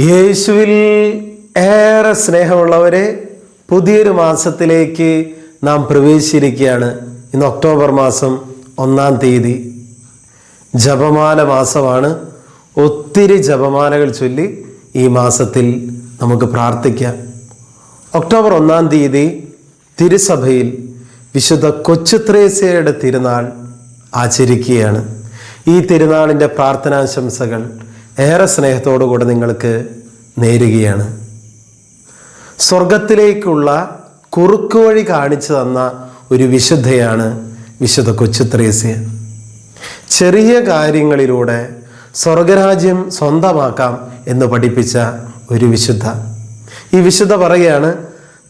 യേശുവിൽ ഏറെ സ്നേഹമുള്ളവരെ പുതിയൊരു മാസത്തിലേക്ക് നാം പ്രവേശിച്ചിരിക്കുകയാണ്. ഇന്ന് ഒക്ടോബർ മാസം ഒന്നാം തീയതി. ജപമാല മാസമാണ്. ഒത്തിരി ജപമാലകൾ ചൊല്ലി ഈ മാസത്തിൽ നമുക്ക് പ്രാർത്ഥിക്കാം. ഒക്ടോബർ ഒന്നാം തീയതി തിരുസഭയിൽ വിശുദ്ധ കൊച്ചുത്രേസ്യയുടെ തിരുനാൾ ആചരിക്കുകയാണ്. ഈ തിരുനാളിന്റെ പ്രാർത്ഥനാശംസകൾ ഏറെ സ്നേഹത്തോടുകൂടെ നിങ്ങൾക്ക് നേരുകയാണ്. സ്വർഗത്തിലേക്കുള്ള കുറുക്ക് വഴി കാണിച്ചു തന്ന ഒരു വിശുദ്ധയാണ് വിശുദ്ധ കൊച്ചുത്രേസ്യ ചെറിയ കാര്യങ്ങളിലൂടെ സ്വർഗരാജ്യം സ്വന്തമാക്കാം എന്ന് പഠിപ്പിച്ച ഒരു വിശുദ്ധ. ഈ വിശുദ്ധ പറയുകയാണ്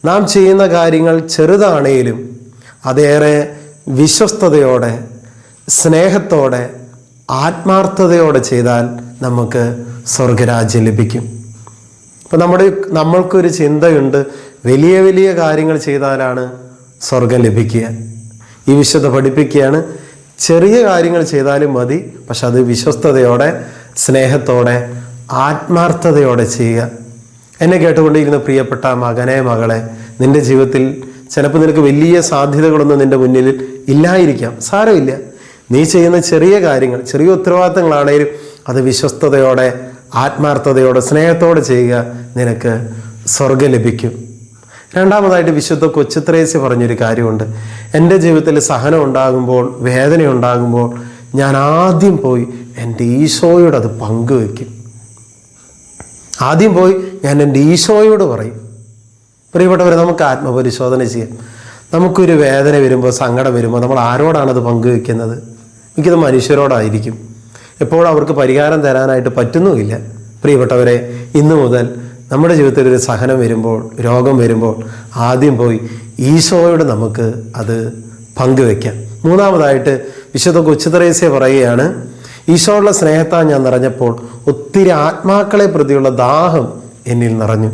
നാം ചെയ്യുന്ന കാര്യങ്ങൾ ചെറുതാണേലും അതേറെ വിശ്വസ്തയോടെ സ്നേഹത്തോടെ ആത്മാർത്ഥതയോടെ ചെയ്താൽ നമുക്ക് സ്വർഗരാജ്യം ലഭിക്കും. അപ്പം നമ്മുടെ നമ്മൾക്കൊരു ചിന്തയുണ്ട് വലിയ വലിയ കാര്യങ്ങൾ ചെയ്താലാണ് സ്വർഗം ലഭിക്കുക. ഈ വിശുദ്ധ പഠിപ്പിക്കുകയാണ് ചെറിയ കാര്യങ്ങൾ ചെയ്താലും മതി പക്ഷെ അത് വിശ്വസ്തയോടെ സ്നേഹത്തോടെ ആത്മാർത്ഥതയോടെ ചെയ്യുക. എന്നെ കേട്ടുകൊണ്ടിരിക്കുന്ന പ്രിയപ്പെട്ട മകനെ മകളെ നിന്റെ ജീവിതത്തിൽ ചിലപ്പോൾ നിനക്ക് വലിയ സാധ്യതകളൊന്നും നിന്റെ മുന്നിൽ ഇല്ലായിരിക്കാം. സാരമില്ല. നീ ചെയ്യുന്ന ചെറിയ കാര്യങ്ങൾ ചെറിയ ഉത്തരവാദിത്തങ്ങളാണേലും അത് വിശ്വസ്തയോടെ ആത്മാർത്ഥതയോടെ സ്നേഹത്തോടെ ചെയ്യുക നിനക്ക് സ്വർഗം ലഭിക്കും. രണ്ടാമതായിട്ട് വിശുദ്ധ കൊച്ചുത്രേസ്യ പറഞ്ഞൊരു കാര്യമുണ്ട്. എന്റെ ജീവിതത്തിൽ സഹനം ഉണ്ടാകുമ്പോൾ വേദന ഉണ്ടാകുമ്പോൾ ഞാൻ ആദ്യം പോയി എന്റെ ഈശോയോട് അത് പങ്കുവെക്കും ആദ്യം പോയി ഞാൻ എന്റെ ഈശോയോട് പറയും. പ്രിയപ്പെട്ടവർ നമുക്ക് ആത്മപരിശോധന ചെയ്യാം. നമുക്കൊരു വേദന വരുമ്പോൾ സങ്കടം വരുമ്പോൾ നമ്മൾ ആരോടാണത് പങ്കുവെക്കുന്നത് എനിക്കത് മനുഷ്യരോടായിരിക്കും. എപ്പോഴും അവർക്ക് പരിഹാരം തരാനായിട്ട് പറ്റുന്നുമില്ല. പ്രിയപ്പെട്ടവരെ ഇന്നു മുതൽ നമ്മുടെ ജീവിതത്തിൽ ഒരു സഹനം വരുമ്പോൾ രോഗം വരുമ്പോൾ ആദ്യം പോയി ഈശോയോട് നമുക്ക് അത് പങ്കുവെക്കാം മൂന്നാമതായിട്ട് വിശുദ്ധ കൊച്ചുത്രേസ്യ പറയുകയാണ് ഈശോയുള്ള സ്നേഹത്താൽ ഞാൻ നിറഞ്ഞപ്പോൾ ഒത്തിരി ആത്മാക്കളെ പ്രതിയുള്ള ദാഹം എന്നിൽ നിറഞ്ഞു.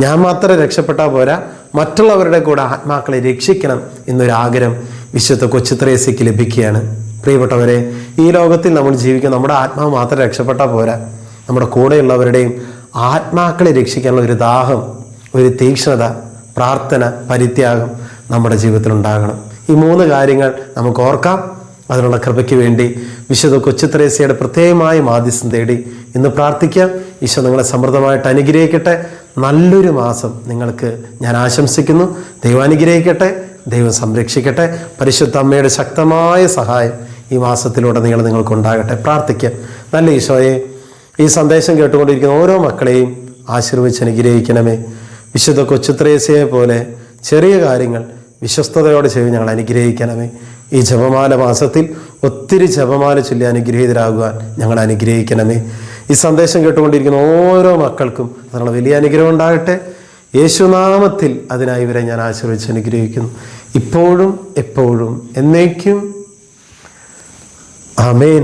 ഞാൻ മാത്രം രക്ഷപ്പെട്ടാൽ പോരാ മറ്റുള്ളവരുടെ കൂടെ ആത്മാക്കളെ രക്ഷിക്കണം എന്നൊരാഗ്രഹം വിശുദ്ധ കൊച്ചുത്രേസ്യക്ക് ലഭിക്കുകയാണ്. പ്രിയപ്പെട്ടവരെ ഈ ലോകത്തിൽ നമ്മൾ ജീവിക്കുക നമ്മുടെ ആത്മാവ് മാത്രം രക്ഷപ്പെട്ടാൽ പോരാ. നമ്മുടെ കൂടെയുള്ളവരുടെയും ആത്മാക്കളെ രക്ഷിക്കാനുള്ള ഒരു ദാഹം ഒരു തീക്ഷ്ണത പ്രാർത്ഥന പരിത്യാഗം നമ്മുടെ ജീവിതത്തിൽ ഉണ്ടാകണം. ഈ മൂന്ന് കാര്യങ്ങൾ നമുക്ക് ഓർക്കാം. അതിനുള്ള കൃപയ്ക്ക് വേണ്ടി വിശുദ്ധ കൊച്ചുത്രേസ്യയുടെ പ്രത്യേകമായ മാധ്യസ്ഥം തേടി ഇന്ന് പ്രാർത്ഥിക്കാം. ഈശോ നിങ്ങളെ സമൃദ്ധമായിട്ട് അനുഗ്രഹിക്കട്ടെ. നല്ലൊരു മാസം നിങ്ങൾക്ക് ഞാൻ ആശംസിക്കുന്നു. ദൈവം അനുഗ്രഹിക്കട്ടെ. ദൈവം സംരക്ഷിക്കട്ടെ. പരിശുദ്ധ അമ്മയുടെ ശക്തമായ സഹായം ഈ മാസത്തിലൂടെ നിങ്ങൾ നിങ്ങൾക്കുണ്ടാകട്ടെ. പ്രാർത്ഥിക്കാം. നല്ല ഈശോയെ ഈ സന്ദേശം കേട്ടുകൊണ്ടിരിക്കുന്ന ഓരോ മക്കളെയും ആശീർവദിച്ച് അനുഗ്രഹിക്കണമേ. വിശുദ്ധ കൊച്ചുത്രേസ്യയെ പോലെ ചെറിയ കാര്യങ്ങൾ വിശ്വസ്തയോടെ ചെയ്ത് ഞങ്ങൾ അനുഗ്രഹിക്കണമേ. ഈ ജപമാല മാസത്തിൽ ഒത്തിരി ജപമാല ചൊല്ലി അനുഗ്രഹീതരാകുവാൻ ഞങ്ങൾ അനുഗ്രഹിക്കണമേ. ഈ സന്ദേശം കേട്ടുകൊണ്ടിരിക്കുന്ന ഓരോ മക്കൾക്കും അതിനുള്ള വലിയ അനുഗ്രഹം ഉണ്ടാകട്ടെ. യേശുനാമത്തിൽ അതിനായി ഇവരെ ഞാൻ ആശീർവദിച്ച് അനുഗ്രഹിക്കുന്നു. ഇപ്പോഴും എപ്പോഴും എന്നേക്കും ആമേൻ